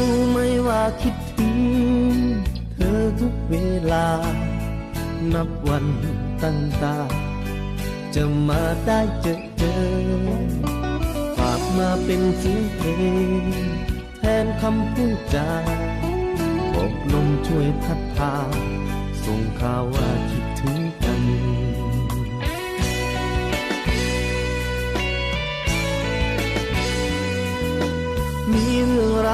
รู้ไหมว่าคิดถึงเธอทุกเวลา นับวันตั้งตา จะมาได้เจอเจอ ฝากมาเป็นเสียงเพลง แทนคำพูดจาบอกลมช่วยพัดพา ส่งข่าวว่าคิดถึงกันมีเรื่อง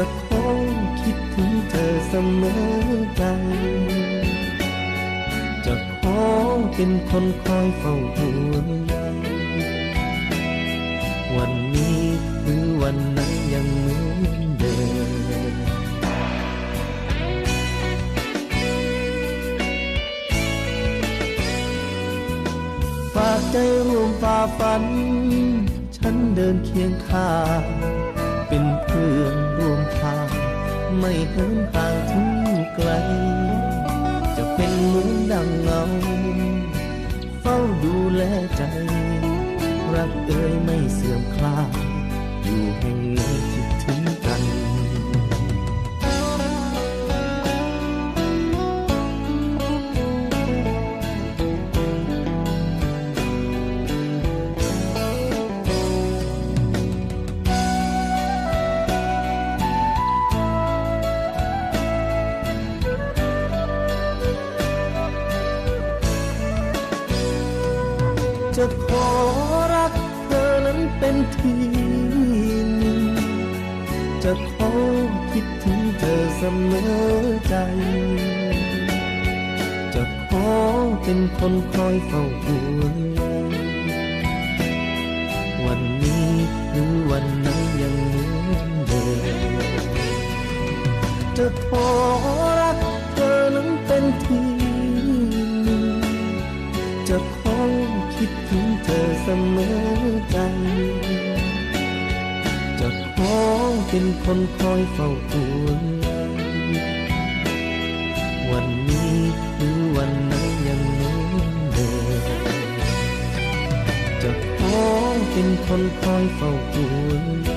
จะขอคิดถึงเธอเสมอใจจะขอเป็นคนคอยเฝ้าห่วงใยวันนี้หรือวันนั้นยังเหมือนเดิมฝากใจร่วมฝ่าฟัน ฉันเดินเคียงข้าง ไม่เหินห่างถึงไกล จะเป็นเหมือนดังเงา เฝ้าดูแลใจ รักเอ่ยไม่เสื่อมคลายอยู่แห่งนี้คิดถึง จะขอรักเธอนั้นเป็นทีหนึ่งจะขอคิดถึงเธอเสมอใจ จะขอเป็นคนคอยเฝ้าห่วงใยวันนี้หรือวันนั้นยังเหมือนเดิมจะขอรักเธอนั้นเป็นที มอกัน จะขอเป็นคนคอยเฝ้าห่วงใยวันนี้หรือวันไหนยังเหมือนเดิมจะขอเป็นคนคอยเฝ้าห่ว